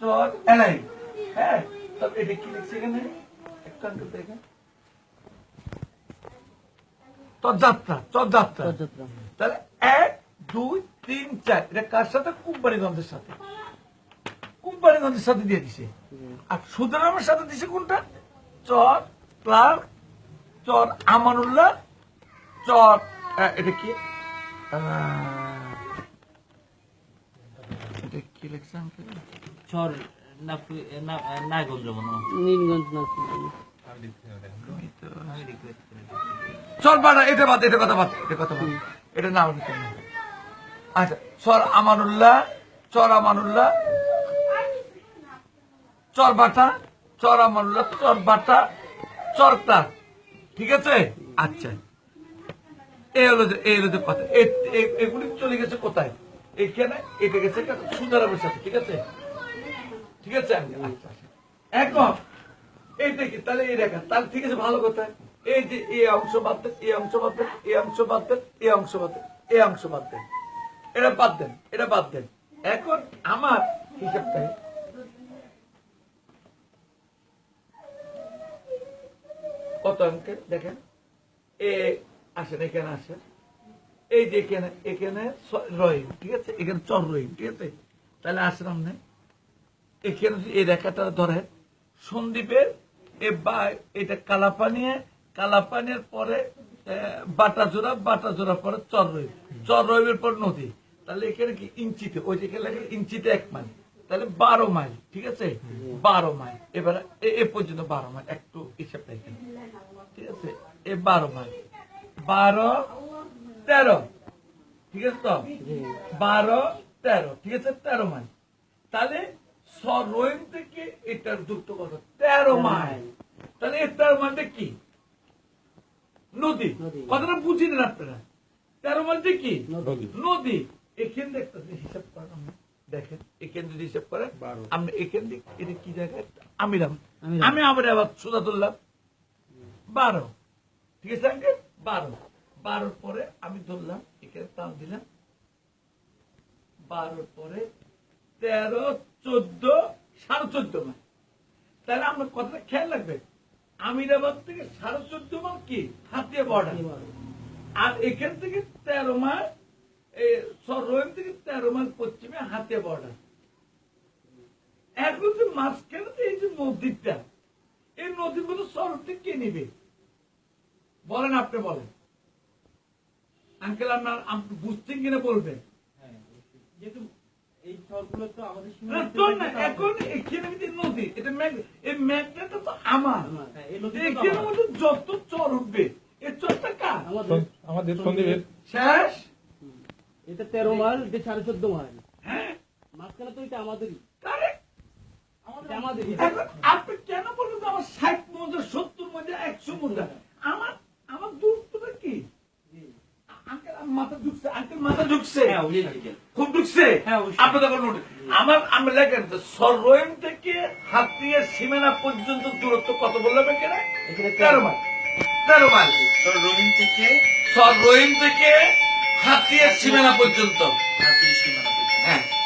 চর এলাই। হ্যাঁ তবে এটা কি লিখছে এখানে? একটু আঙ্কেল দেখেন তোর যাত্রা তাহলে এক দুই তিন চার এটা কার সাথে? কোম্পানিগঞ্জের সাথে। কোম্পানিগঞ্জের সাথে দিয়ে দিছে। আর সুদারামের সাথে দিছে কোনটা? চর ক্লার্ক চর আমানুল্লাহ চর এটা কি? এটা কি লিখছে চর নাগঞ্জ মনে নীলগঞ্জ নাকি আমি রিকোয়েস্ট করে চল বাড়া এটা বাদ এটা কথা বাদ এটা কথা বাদ। এটা নাম আচ্ছা চর আমানুল্লাহ চর আমানুল্লাহ। চর বাটা চর আমানুল্লাহ চর বাটা চরটা ঠিক আছে? আচ্ছা। এই হলো যে এই হলো যে কথা। এ- এ- এগুলি চলে গেছে কোথায়? এখানে এটা গেছে সুন্দর সাথে ঠিক আছে? ঠিক আছে। এখন, এই দেখি, তাহলে এই দেখা তাহলে ঠিক আছে, ভালো কথা। এই যে এই অংশ বাদ দেন এই অংশ বাদ দেন এই অংশ বাদ দেন এই অংশ বাদ দেন এই অংশ বাদ দেন। এটা বাদ দেন, এটা বাদ দেন। এখন আমার হিসাবটা কত অঙ্কে দেখেন। এ আসেন, এখানে আসেন। এই যে এখানে এখানে রহিম, ঠিক আছে? এখানে চর রহিম, ঠিক আছে? তাহলে আসেন আপনি। এখানে এই রেখাটা ধরেন সন্দীপের এ বা এটা কালাপানিয়ে কালাপানির পরে আহ, বাটাজোড়া বাটাজোড়া পরে চর রহিম চর রহিমের পর নদী। তাহলে এখানে কি ইঞ্চিতে? ওই যেখানে লাগে ইঞ্চিতে এক মাইল। তাহলে বারো মাইল ঠিক আছে? বারো মাইল। এবারে এ- এ পর্যন্ত বারো মাইল। একটু হিসাবটা এখানে ঠিক আছে? এ বারো মাইল। বারো তেরো। ঠিক আছে তো? বারো তেরো। ঠিক আছে? তেরো মাইল। তাহলে সরোয়েন থেকে এটার দূরত্ব কত? তেরো মাইল। তাহলে এই তেরো মাইলটা কি? নদী। কথাটা বুঝি নেন আপনারা। তেরো মাইলটা কি? নদী। এখান দেখতে হিসাব করেন দেখেন এখান যদি হিসাব করেন আপনি এখান দিক এটা কি জায়গায়? আমিরাম আমিরাম। আমি আবার আবার সোজা ধরলাম বারো। ঠিক আছে আঙ্কেল? বারো। বারোর পরে আমি ধরলাম এখানে টান দিলাম। বারোর পরে তেরো চোদ্দ সাড়ে চোদ্দ মাইল তাহলে আমার কথাটা খেয়াল রাখবে। আমিরাবাদ থেকে সাড়ে চোদ্দ মাইল কি? হাতিয়া বর্ডার আর এখান থেকে তেরো মাইল এই সরোয়েন থেকে তেরো মাইল পশ্চিমে হাতিয়া বর্ডার এখন যে মাঝখানে এই যে নদীটা এই নদীর মধ্যে শহরটি কে নিবে? বলেন আপনি বলেন। আঙ্কেল আপনার আপনি বুঝছেন কিনা বলবেন? যেহেতু এই চরগুলো তো আমাদের না, তো না, এখন এখানে নদী এটা এই ম্যাগনেটটা তো আমার। হ্যাঁ, এই নদীটা তো এখানে আমার। মধ্যে যত চর উঠবে এই চরটা কার? আমাদের আমাদের সন্দীপের। শেষ? এটা তেরো মাইল এটা সাড়ে চোদ্দ মাইল। হ্যাঁ। মাঝখানে তো এটা আমাদেরই। আপনি কেন বলবেন আমার ষাট মধ্যে সত্তর মধ্যে একশো মধ্যে আমার আমার দূরত্বটা কি? আঙ্কেল মাথা ঢুকছে আঙ্কেল মাথা ঢুকছে। হ্যাঁ খুব ঢুকছে। হ্যাঁ, অবশ্যই। আপনি তখন উঠে আমার আমি লেখেন সরোয়েন থেকে হাতিয়া সীমানা পর্যন্ত দূরত্ব কত বললাম এখানে তেরো। মাইল। তেরো মাইল। সরোয়েন থেকে? সরোয়েন থেকে হাতিয়া সীমানা পর্যন্ত। হাতি সীমানা পর্যন্ত।